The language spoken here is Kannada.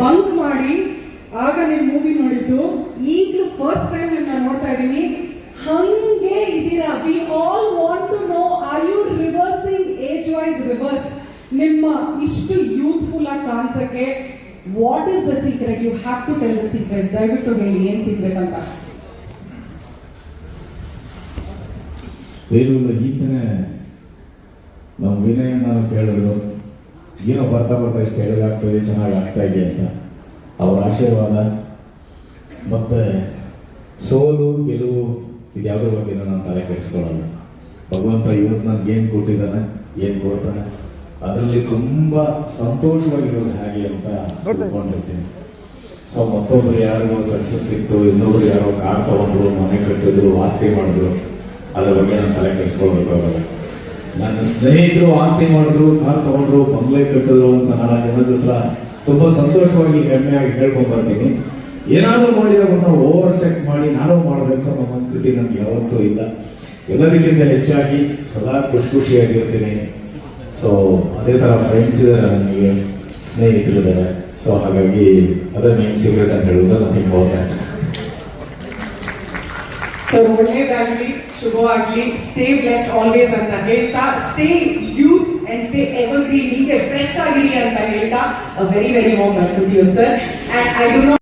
ಬಂಕ್ ಮಾಡಿ ಆಗ ನೀವು ಮೂವಿ ನೋಡಿದ್ದು. ಈಗಲೂ ಫಸ್ಟ್ ಟೈಮ್ ನಾನು ನೋಡ್ತಾ ಇದ್ದೀನಿ. ಹಂಗೆ ಇದ್ದೀರಾ? We all want to know are you reversing age wise reverse ನಿಮ್ಮ ಇಷ್ಟು ಯೂತ್ಫುಲ್ ಆಗಿ ಕಾಣಿಸಕ್ಕೆ what is the secret you have to tell the secret ದಯವಿಟ್ಟು ಹೇಳಿ, ಏನ್ ಸೀಕ್ರೆಟ್ ಅಂತ. ಏನು ಇಲ್ಲ ತರ ನಮ್ಮ ಕೇಳಿದ್ರು. ಏನೋ ಬರ್ತಾ ಬರ್ತಾ ಇಷ್ಟು ಎಳೆದಾಗ್ತದೆ ಚೆನ್ನಾಗಿ ಆಗ್ತಾ ಇದೆ ಅಂತ. ಅವರ ಆಶೀರ್ವಾದ. ಮತ್ತೆ ಸೋಲು, ಗೆಲುವು ಯಾವುದೋ ಬಗ್ಗೆ ನಾನು ತಲೆ ಕೆಡಿಸ್ಕೊಳ್ಳಲ್ಲ. ಭಗವಂತ ಇವತ್ತು ನನಗೆ ಏನು ಕೊಟ್ಟಿದ್ದಾನೆ, ಏನು ಕೊಡ್ತಾನೆ, ಅದರಲ್ಲಿ ತುಂಬ ಸಂತೋಷವಾಗಿರೋದು ಹೇಗೆ ಅಂತ ತಿಳ್ಕೊಂಡಿರ್ತೀನಿ. ಸೊ ಮತ್ತೊಬ್ರು ಯಾರಿಗೋ ಸಕ್ಸಸ್ ಸಿಕ್ತು ಇನ್ನೊಬ್ರು ಯಾರೋ ಕಾರ್ ತಗೊಂಡ್ರು, ಮನೆ ಕಟ್ಟಿದ್ರು ವಾಸ್ತಿ ಮಾಡಿದ್ರು, ಅದ್ರ ಬಗ್ಗೆ ನಾನು ತಲೆ ಕೆಡಿಸ್ಕೊಳ್ಬೇಕಾಗಲ್ಲ ನನ್ನ ಸ್ನೇಹಿತರು ಆಸ್ತಿ ಮಾಡಿದ್ರು, ಕಾರ್ ತಗೊಂಡ್ರು, ಬಂಗ್ಲೆ ಕಟ್ಟಿದ್ರು ಅಂತ ನಾನು ಜನರ ಹತ್ರ ತುಂಬಾ ಸಂತೋಷವಾಗಿ ಹೆಮ್ಮೆಯಾಗಿ ಹೇಳ್ಕೊಂಡ್ ಬರ್ತೀನಿ. ಏನಾದರೂ ಮಾಡಿದವನ್ನ ಓವರ್ಟೇಕ್ ಮಾಡಿ ನಾನು ಮಾಡಬೇಕು ಅನ್ನೋ ಮನಸ್ಥಿತಿ ನನಗೆ ಯಾವತ್ತೂ ಇಲ್ಲ. ಎಲ್ಲದಕ್ಕಿಂತ ಹೆಚ್ಚಾಗಿ ಸದಾ ಖುಷಿ ಖುಷಿಯಾಗಿರ್ತೀನಿ. ಸೊ ಅದೇ ಥರ ಫ್ರೆಂಡ್ಸ್ ಇದ್ದಾರೆ ನನಗೆ, ಸ್ನೇಹಿತರಿದ್ದಾರೆ. ಸೊ ಹಾಗಾಗಿ ಅದೇ ಮೇನ್ ಸಿಗ್ರೆಟ್ ಅಂತ ಹೇಳುವುದು ನಥಿಂಗ್ ಮೋರ್ ದ್ಯಾನ್ ಸೊ ಒಳ್ಳೇದಾಗ್ಲಿ. ಶುಭವಾಗ್ಲಿ ಸ್ಟೇ ಬ್ಲೆಸ್ಡ್ ಆಲ್ವೇಸ್ ಅಂತ ಹೇಳ್ತಾ stay youth and stay evergreen ಹೀಗೆ ಫ್ರೆಶ್ ಆಗಿರಿ ಅಂತ ಹೇಳ್ತಾ very very warm welcome to you sir and I do not